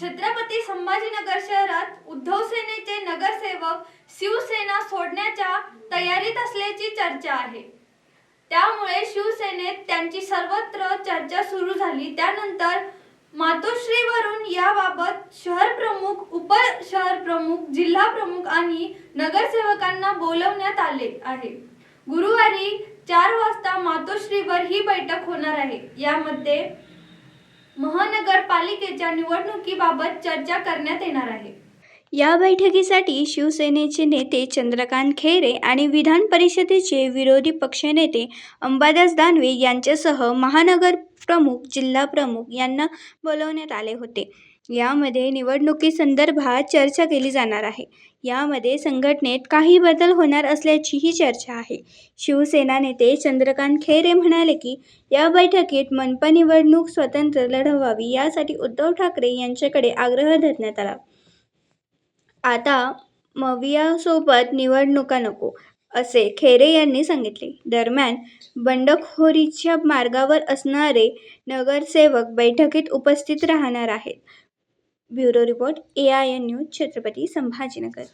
छत्रपती संभाजीनगर शहरात उद्धव सेनेचे नगरसेवक शिवसेना सोडण्याच्या तयारीत असल्याची चर्चा आहे. त्यामुळे शिवसेनेत त्यांची सर्वत्र चर्चा सुरू झाली. त्यानंतर मातोश्रीवरून याबाबत शहर प्रमुख उप शहर प्रमुख जिल्हा प्रमुख आणि नगरसेवकांना बोलवण्यात आले आहे. गुरुवारी चार वाजता मातोश्रीवर ही बैठक होणार आहे. यामध्ये महानगरपालिकेच्या निवडणुकीबाबत चर्चा करण्यात येणार आहे. या बैठकीसाठी शिवसेनेचे नेते चंद्रकांत खैरे आणि विधान परिषदेचे विरोधी पक्षनेते अंबादास दानवे यांच्यासह महानगर प्रमुख जिल्हा प्रमुख यांना बोलवण्यात आले होते. यामध्ये निवडणुकीसंदर्भात चर्चा केली जाणार आहे. यामध्ये संघटनेत काही बदल होणार असल्याचीही चर्चा आहे. शिवसेना नेते चंद्रकांत खैरे म्हणाले की या बैठकीत मनपा निवडणूक स्वतंत्र लढवावी यासाठी उद्धव ठाकरे यांच्याकडे आग्रह धरण्यात आला. आता मवियासोबत निवडणुका नको असे खेरे यांनी सांगितले. दरम्यान बंडखोरीच्या मार्गावर असणारे नगरसेवक बैठकीत उपस्थित राहणार आहेत. Bureau report A I N news Chhatrapati Sambhajinagar.